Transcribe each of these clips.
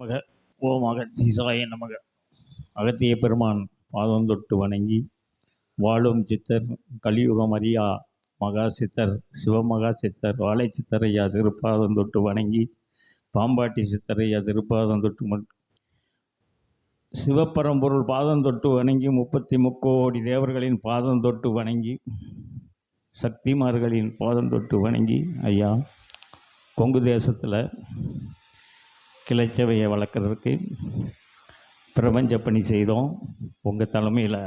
மக ஓம் அகத்தீசாய நமக. அகத்திய பெருமான் பாதம் தொட்டு வணங்கி வாழும் சித்தர் கலியுகம் அறியா மகா சித்தர் சிவமகா சித்தர் வாழை சித்தரையா திருப்பாதம் தொட்டு வணங்கி பாம்பாட்டி சித்தரையா திருப்பாதம் தொட்டு மண் சிவப்பரம்பொருள் பாதம் தொட்டு வணங்கி முப்பத்தி முக்கோடி தேவர்களின் பாதம் தொட்டு வணங்கி சக்திமார்களின் பாதம் தொட்டு வணங்கி ஐயா கொங்கு தேசத்தில் கிளைச்சவையை வளர்க்குறதுக்கு பிரபஞ்ச பணி செய்தோம். உங்கள் தலைமையில்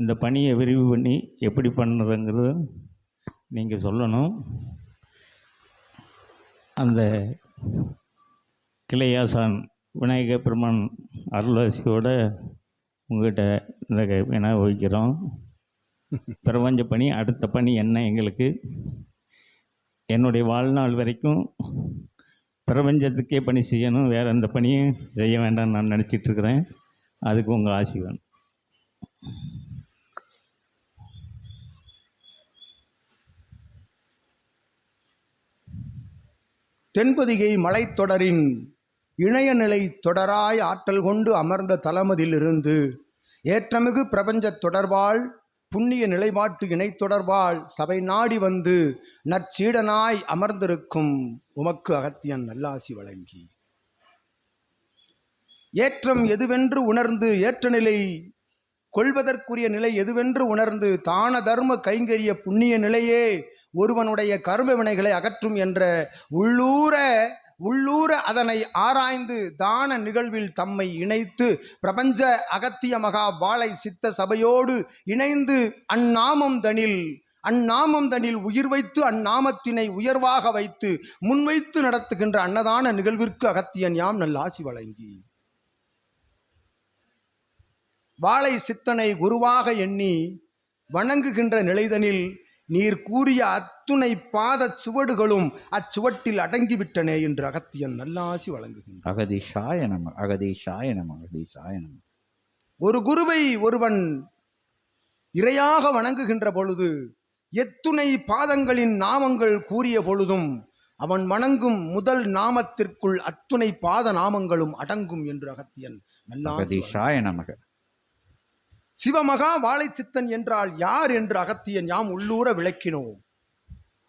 இந்த பணியை விரிவு பண்ணி எப்படி பண்ணுறதுங்கிறது நீங்கள் சொல்லணும். அந்த கிளையாசான் விநாயக பெருமான் அருள்வாசியோட உங்கள்கிட்ட இந்த வினா வைக்கிறோம் பிரபஞ்ச பணி அடுத்த பணி என்ன எங்களுக்கு? என்னுடைய வாழ்நாள் வரைக்கும் பிரபஞ்சத்துக்கே பணி செய்யணும். வேறு எந்த பணியும் செய்ய வேண்டாம்னு நான் நினச்சிட்ருக்குறேன். அதுக்கு உங்கள் ஆசி வேணும். தென்பதிகை மலைத்தொடரின் இணையநிலை தொடராய் ஆற்றல் கொண்டு அமர்ந்த தளமதிலிருந்து ஏற்றமிகு பிரபஞ்சத் தொடர்பால் புண்ணிய நிலைப்பாட்டு இணை தொடர்பால் சபை நாடி வந்து நற்சீடனாய் அமர்ந்திருக்கும் உமக்கு அகத்தியன் நல்லாசி வழங்கி. ஏற்றம் எதுவென்று உணர்ந்து ஏற்ற நிலை கொள்வதற்குரிய நிலை எதுவென்று உணர்ந்து தான தர்ம கைங்கரிய புண்ணிய நிலையே ஒருவனுடைய கர்ம வினைகளை அகற்றும் என்ற உள்ளூர உள்ளூர அதனை ஆராய்ந்து தான நிகழ்வில் தம்மை இணைத்து பிரபஞ்ச அகத்திய மகா வாழை சித்த சபையோடு இணைந்து அந்நாமம் தனில் அந்நாமம் தனில் உயிர் வைத்து அந்நாமத்தினை உயர்வாக வைத்து முன்வைத்து நடத்துகின்ற அன்னதான நிகழ்விற்கு அகத்தியன் யாம் நல்ல ஆசி வழங்கி. வாழை சித்தனை குருவாக எண்ணி வணங்குகின்ற நிலைதனில் நீர் கூறிய அத்துணை பாத சுவடுகளும் அச்சுவட்டில் அடங்கிவிட்டனே என்று அகத்தியன் நல்லாசி வழங்குகின்றார் அகதீஷாய நம அகதீஷாய நம அகதீஷாய நம ஒரு குருவை ஒருவன் இரையாக வணங்குகின்ற பொழுது எத்துணை பாதங்களின் நாமங்கள் கூறிய பொழுதும் அவன் வணங்கும் முதல் நாமத்திற்குள் அத்துணை பாத நாமங்களும் அடங்கும் என்று அகத்தியன். அகதீஷாய நமக சிவமகா வாழைச்சித்தன் என்றால் யார் என்று அகத்தியன் யாம் உள்ளூர விளக்கினோம்.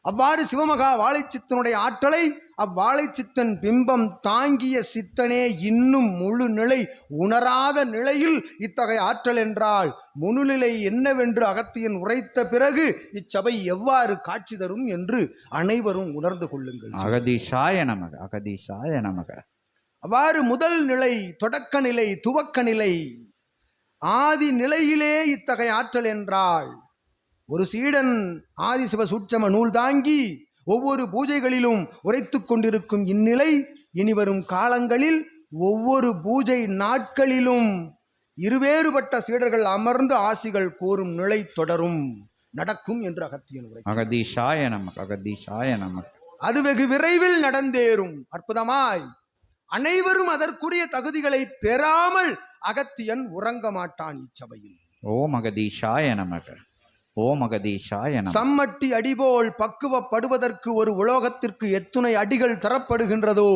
அவ்வாறு சிவமகா வாழைச்சித்தனுடைய ஆற்றலை அவ்வாழைச்சித்தன் பிம்பம் தாங்கிய சித்தனே இன்னும் முழு நிலை உணராத நிலையில் இத்தகைய ஆற்றல் என்றால் முழுநிலை என்னவென்று அகத்தியன் உரைத்த பிறகு இச்சபை எவ்வாறு காட்சி தரும் என்று அனைவரும் உணர்ந்து கொள்ளுங்கள். அகதீஷாய நமக அகதீஷாய நமக. அவ்வாறு முதல் நிலை தொடக்க நிலை துவக்க நிலை ஆதி நிலையிலே இத்தகைய ஆற்றல் என்றால் ஒரு சீடன் ஆதிசிவ சூட்சம நூல் தாங்கி ஒவ்வொரு பூஜைகளிலும் உரைத்துக் கொண்டிருக்கும் இந்நிலை இனிவரும் காலங்களில் ஒவ்வொரு பூஜை நாட்களிலும் இருவேறுபட்ட சீடர்கள் அமர்ந்து ஆசிகள் கூறும் நிலை தொடரும். நடக்கும் என்று அகத்தியன் உரை அகதீஷாய நமக அகதீஷாய நமக. அது வெகு விரைவில் நடந்தேறும். அற்புதமாய். அனைவரும் அதற்குரிய தகுதிகளை பெறாமல் அகத்தியன் உறங்க மாட்டான் இச்சபையில். ஓம் அகதீஷாய நமக. ஓம் அகதீஷாய நம சம்மட்டி அடிபோல் பக்குவப்படுவதற்கு ஒரு உலோகத்திற்கு எத்துணை அடிகள் தரப்படுகின்றதோ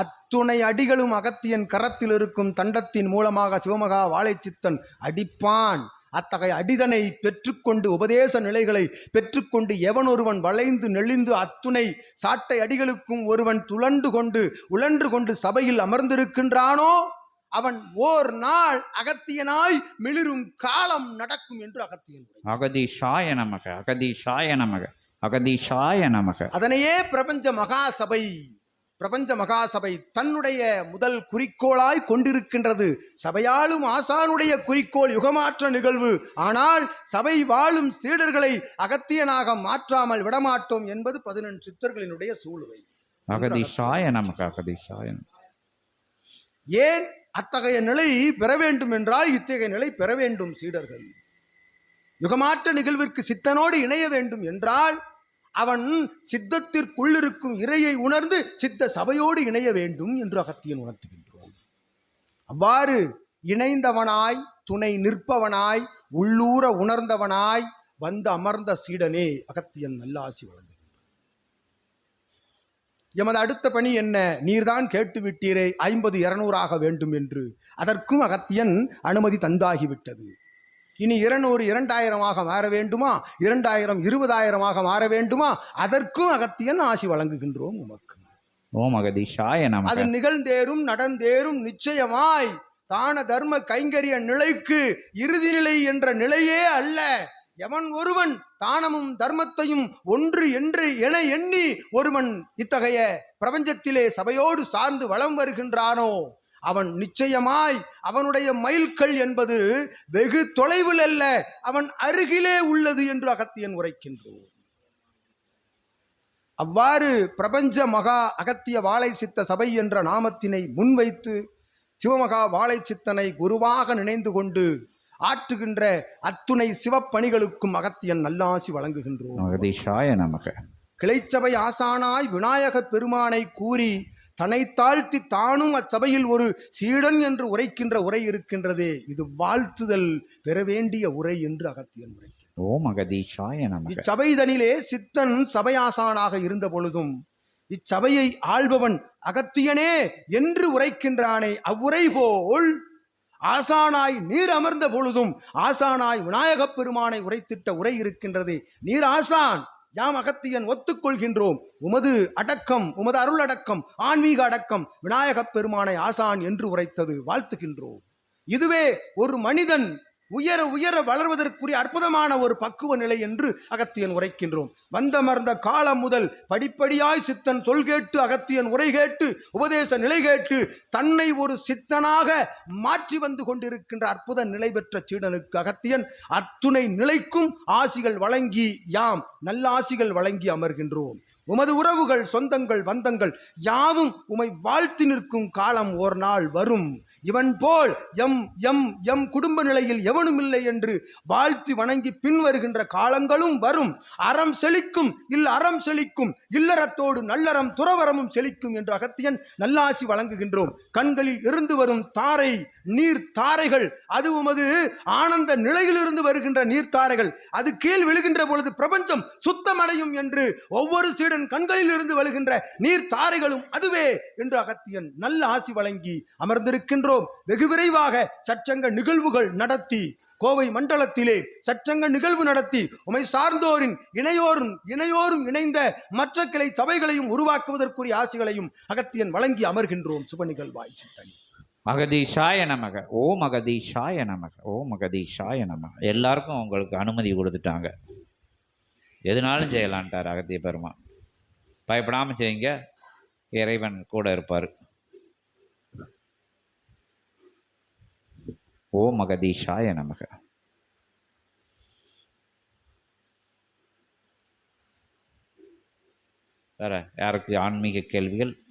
அத்துணை அடிகளும் அகத்தியன் கரத்தில் இருக்கும் தண்டத்தின் மூலமாக சிவமகா வாழைச்சித்தன் அடிப்பான். அத்தகைய அடிதனை பெற்றுக்கொண்டு உபதேச நிலைகளை பெற்றுக்கொண்டு எவன் ஒருவன் வளைந்து நெளிந்து அத்துணை சாட்டை அடிகளுக்கும் ஒருவன் துளண்டு கொண்டு உழன்று கொண்டு சபையில் அமர்ந்திருக்கின்றானோ அவன் ஓர் நாள் அகத்தியனாய் மிளிரும் காலம் நடக்கும் என்று அகத்தியன். அகதீஷாய நமக அகதீஷாய நமக அகதீஷாய நமக அதனையே பிரபஞ்ச மகாசபை பிரபஞ்ச மகாசபை தன்னுடைய முதல் குறிக்கோளாய் கொண்டிருக்கின்றது. சபையாளும் ஆசானுடைய குறிக்கோள் யுகமாற்ற நிகழ்வு. ஆனால் சபை வாழும் சீடர்களை அகத்தியனாக மாற்றாமல் விடமாட்டோம் என்பது பதினெண் சித்தர்களினுடைய சூளுவை. அகதீஷாய ஏன் அத்தகைய நிலை பெற வேண்டும் என்றால் இத்தகைய நிலை பெற வேண்டும் சீடர்கள். யுகமாற்ற நிகழ்விற்கு சித்தனோடு இணைய வேண்டும் என்றால் அவன் சித்தத்திற்குள்ளிருக்கும் இறையை உணர்ந்து சித்த சபையோடு இணைய வேண்டும் என்று அகத்தியன் உணர்த்துகின்றோம் அவ்வாறு இணைந்தவனாய் துணை நிற்பவனாய் உள்ளூர உணர்ந்தவனாய் வந்து அமர்ந்த சீடனே அகத்தியன் நல்ல ஆசி எமது அடுத்த பணி என்ன? நீர்தான் கேட்டு விட்டீரே ஐம்பது இருநூறாக வேண்டும் என்று. அதற்கும் அகத்தியன் அனுமதி தந்தாகிவிட்டது. இனி இருநூறு இரண்டாயிரமாக மாற வேண்டுமா? இரண்டாயிரம் இருபதாயிரமாக மாற வேண்டுமா? அதற்கும் அகத்தியன் ஆசி வழங்குகின்றோம் உமக்கு. ஓம் அகதீஷாய நமக. அது நிகழ்ந்தேறும் நடந்தேறும் நிச்சயமாய். தான தர்ம கைங்கரிய நிலைக்கு இறுதி நிலை என்ற நிலையே அல்ல. எவன் ஒருவன் தானமும் தர்மத்தையும் ஒன்று என்று என எண்ணி ஒருவன் இத்தகைய பிரபஞ்சத்திலே சபையோடு சார்ந்து வலம் வருகின்றானோ? அவன் நிச்சயமாய் அவனுடைய மைல்கல் என்பது வெகு தொலைவில் அல்ல அவன் அருகிலே உள்ளது என்று அகத்தியன் உரைக்கின்றோம் அவ்வாறு பிரபஞ்ச மகா அகத்திய வாழை சித்த சபை என்ற நாமத்தினை முன்வைத்து சிவமகா வாழை சித்தனை குருவாக நினைந்து கொண்டு ஆற்றுகின்ற அத்துணை சிவப்பணிகளுக்கும் அகத்தியன் நல்லாசி வழங்குகின்றோம் கிளைச்சபை ஆசானாய் விநாயக பெருமானை கூறி தன்னை தாழ்த்தி தானும் அச்சபையில் ஒரு சீடன் என்று உரைக்கின்ற உரை இருக்கின்றதே. இது வாழ்த்துதல் பெற வேண்டிய உரை என்று அகத்தியன் உரைக்கிறார் ஓம் அகதீஷாய நமக. இச்சபைதனிலே சித்தன் சபையாசானாக இருந்த பொழுதும் இச்சபையை ஆள்பவன் அகத்தியனே என்று உரைக்கின்றானே அவ்வுரை போல் ஆசானாய் நீர் அமர்ந்த பொழுதும் ஆசானாய் விநாயகப் பெருமானை உரைத்திட்ட உரை இருக்கின்றது. நீர் ஆசான் யாம் அகத்தியன் ஒத்துக்கொள்கின்றோம். உமது அடக்கம் உமது அருள் அடக்கம் ஆன்மீக அடக்கம் விநாயகப் பெருமானை ஆசான் என்று உரைத்தது. வாழ்த்துகின்றோம். இதுவே ஒரு மனிதன் உயர உயர வளர்வதற்குரிய அற்புதமான ஒரு பக்குவ நிலை என்று அகத்தியன் உரைக்கின்றோம். வந்தமர்ந்த காலம் முதல் படிப்படியாய் சித்தன் சொல் கேட்டு அகத்தியன் உரை கேட்டு உபதேச நிலை கேட்டு தன்னை ஒரு சித்தனாக மாற்றி வந்து கொண்டிருக்கின்ற அற்புத நிலை பெற்ற சீடனுக்கு அகத்தியன் அத்துணை நிலைக்கும் ஆசிகள் வழங்கி யாம் நல்ல ஆசிகள் வழங்கி அமர்கின்றோம். உமது உறவுகள் சொந்தங்கள் பந்தங்கள் யாவும் உமை வாழ்த்தி நிற்கும் காலம் ஒரு நாள் வரும். இவன் போல் எம் எம் எம் குடும்ப நிலையில் எவனும் இல்லை என்று வாழ்த்தி வணங்கி பின் வருகின்ற காலங்களும் வரும். அறம் செழிக்கும் இல் அறம் செழிக்கும் இல்லறத்தோடு நல்லறம் துறவரமும் செழிக்கும் என்று அகத்தியன் நல்லாசி வழங்குகின்றோம். கண்களில் இருந்து வரும் தாரை நீர் தாரைகள் அது உமது ஆனந்த நிலையிலிருந்து வருகின்ற நீர்த்தாரைகள் அது கீழ் விழுகின்ற பொழுது பிரபஞ்சம் சுத்தமடையும் என்று ஒவ்வொரு சீடன் கண்களில் இருந்து வருகின்ற நீர் தாரைகளும் அதுவே என்று அகத்தியன் நல்ல ஆசி வழங்கி அமர்ந்திருக்கின்றோம். வெகு விரைவாக சச்சங்க நிகழ்வுகள் நடத்தி கோவை மண்டலத்திலே சச்சங்க நிகழ்வு நடத்தி உமை சார்ந்தோரின் இணையோரும் இணையோரும் இணைந்த மற்ற கிளை சபைகளையும் உருவாக்குவதற்குரிய ஆசிகளையும் அகத்தியன் வழங்கி அமர்கின்றோம். சுப நிகழ்வாய் சித்தனி. மகதீஷாய நமக. ஓ மகதீஷாய நமக. ஓ மகதீஷாய நமக. எல்லாருக்கும் உங்களுக்கு அனுமதி கொடுத்துட்டாங்க. எதுனாலும் செய்யலான்ட்டார் அகத்திய பெருமான். பயப்படாமல் செய்யுங்க. இறைவன் கூட இருப்பார். ஓம் மகதீஷாய நமக. வேற யாருக்கு ஆன்மீக கேள்விகள்?